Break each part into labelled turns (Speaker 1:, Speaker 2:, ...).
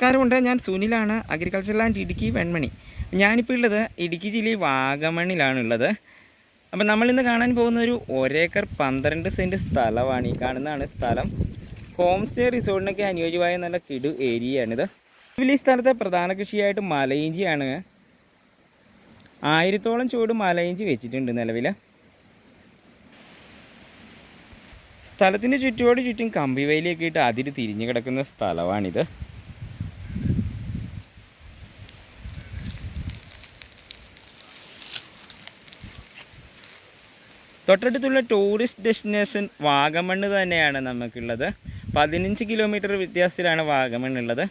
Speaker 1: നമസ്കാരമുണ്ട്. ഞാൻ സുനിലാണ് അഗ്രികൾച്ചർ ലാൻഡ് ഇടുക്കി വെൺമണി. ഞാനിപ്പോൾ ഉള്ളത് ഇടുക്കി ജില്ലയിൽ വാഗമണ്ണിലാണ് ഉള്ളത് അപ്പം നമ്മളിന്ന് കാണാൻ പോകുന്ന ഒരു ഒരേക്കർ പന്ത്രണ്ട് സെന്റ് സ്ഥലമാണ്. ഈ കാണുന്നതാണ് സ്ഥലം. ഹോം സ്റ്റേ റിസോർട്ടിനൊക്കെ അനുയോജ്യമായ നല്ല കിടു ഏരിയയാണിത്. ഇതിൽ ഈ സ്ഥലത്തെ പ്രധാന കൃഷിയായിട്ട് മലയിഞ്ചിയാണ്. ആയിരത്തോളം ചൂട് മലയിഞ്ചി വെച്ചിട്ടുണ്ട് നിലവിൽ സ്ഥലത്തിന്റെ ചുറ്റോട് ചുറ്റും കമ്പിവേലിയൊക്കെ ഇട്ട് അതിര് തിരിഞ്ഞു കിടക്കുന്ന സ്ഥലമാണിത്. തൊട്ടടുത്തുള്ള ടൂറിസ്റ്റ് ഡെസ്റ്റിനേഷൻ വാഗമണ്ണ് തന്നെയാണ് നമുക്കുള്ളത്. പതിനഞ്ച് കിലോമീറ്റർ വ്യത്യാസത്തിലാണ് വാഗമൺ ഉള്ളത്.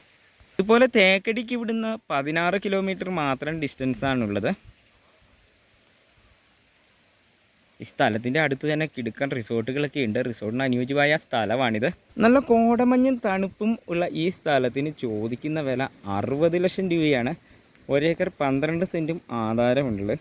Speaker 1: ഇതുപോലെ തേക്കടിക്ക് ഇവിടുന്ന് പതിനാറ് കിലോമീറ്റർ മാത്രം ഡിസ്റ്റൻസ് ആണുള്ളത്. ഈ സ്ഥലത്തിന്റെ അടുത്ത് തന്നെ കിടക്കാൻ റിസോർട്ടുകളൊക്കെ ഉണ്ട്. റിസോർട്ടിന് അനുയോജ്യമായ സ്ഥലമാണിത്. നല്ല കോടമഞ്ഞും തണുപ്പും ഉള്ള ഈ സ്ഥലത്തിന് ചോദിക്കുന്ന വില അറുപത് ലക്ഷം രൂപയാണ്. ഒരേക്കർ പന്ത്രണ്ട് സെന്റും ആധാരമുള്ളത്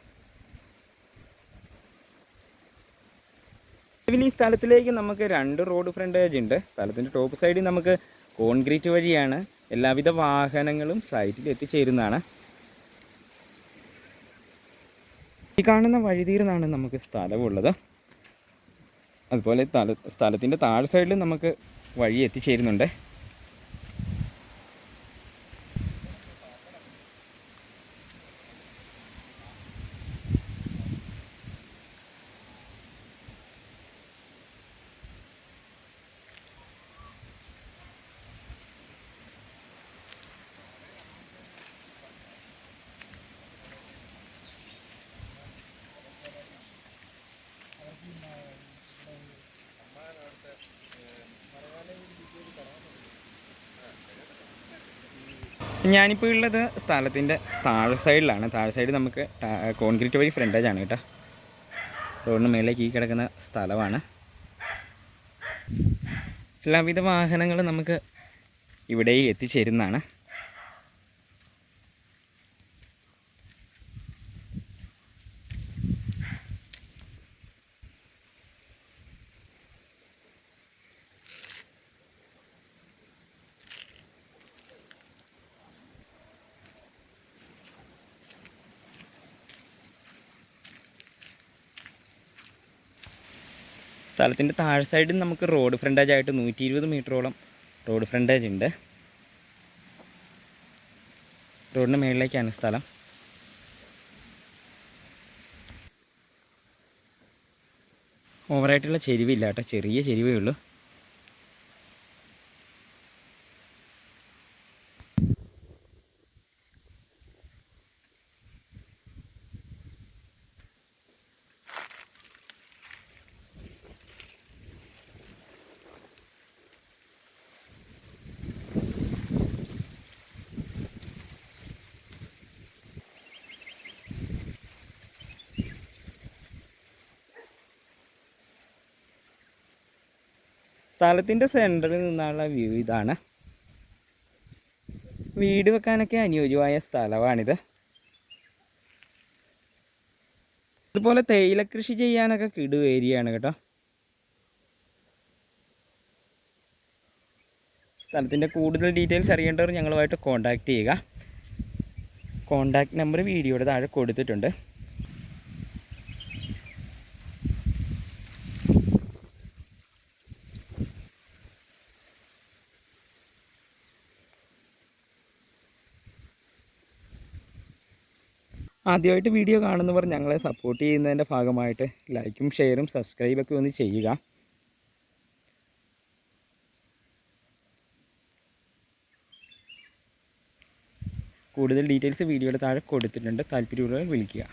Speaker 1: നിലവിൽ ഈ സ്ഥലത്തിലേക്ക് നമുക്ക് രണ്ട് റോഡ് ഫ്രണ്ടേജ് ഉണ്ട്. സ്ഥലത്തിന്റെ ടോപ്പ് സൈഡിൽ നമുക്ക് കോൺക്രീറ്റ് വഴിയാണ് എല്ലാവിധ വാഹനങ്ങളും സൈറ്റിൽ എത്തിച്ചേരുന്നതാണ്. ഈ കാണുന്ന വഴിതീർന്നാണ് നമുക്ക് സ്ഥലമുള്ളത്. അതുപോലെ സ്ഥല സ്ഥലത്തിന്റെ താഴെ സൈഡിൽ നമുക്ക് വഴി എത്തിച്ചേരുന്നുണ്ട്. ഞാനിപ്പോൾ ഉള്ളത് സ്ഥലത്തിന്റെ താഴെ സൈഡിലാണ്. താഴെ സൈഡ് നമുക്ക് കോൺക്രീറ്റ് വഴി ഫ്രണ്ടേജ് ആണ് കേട്ടോ. റോഡിന് മേളിലേക്ക് ഈ കിടക്കുന്ന സ്ഥലമാണ്. എല്ലാവിധ വാഹനങ്ങളും നമുക്ക് ഇവിടെ എത്തിച്ചേരുന്നതാണ്. സ്ഥലത്തിന്റെ താഴെ സൈഡിൽ നമുക്ക് റോഡ് ഫ്രണ്ടേജ് ആയിട്ട് നൂറ്റി ഇരുപത് മീറ്ററോളം റോഡ് ഫ്രണ്ടേജ് ഉണ്ട് റോഡിന് മുകളിലേക്കാണ് സ്ഥലം. ഓവറായിട്ടുള്ള ചെരിവില്ല കേട്ടോ. ചെറിയ ചെരിവേ ഉള്ളൂ. സ്ഥലത്തിന്റെ സെന്ററിൽ നിന്നുള്ള വ്യൂ ഇതാണ്. വീട് വെക്കാനൊക്കെ അനുയോജ്യമായ സ്ഥലമാണിത്. അതുപോലെ തേയില കൃഷി ചെയ്യാനൊക്കെ കിടു ഏരിയയാണ് കേട്ടോ. സ്ഥലത്തിന്റെ കൂടുതൽ ഡീറ്റെയിൽസ് അറിയേണ്ടവർ ഞങ്ങളുമായിട്ട് കോൺടാക്റ്റ് ചെയ്യുക. കോൺടാക്റ്റ് നമ്പർ വീഡിയോയുടെ താഴെ കൊടുത്തിട്ടുണ്ട്. ആദ്യമായിട്ട് വീഡിയോ കാണുന്നവർ ഞങ്ങളെ സപ്പോർട്ട് ചെയ്യുന്നതിന്റെ ഭാഗമായിട്ട് ലൈക്കും ഷെയറും സബ്സ്ക്രൈബൊക്കെ ഒന്ന് ചെയ്യുക. കൂടുതൽ ഡീറ്റെയിൽസ് വീഡിയോയുടെ താഴെ കൊടുത്തിട്ടുണ്ട്. താല്പര്യമുള്ളവർ വിളിക്കുക.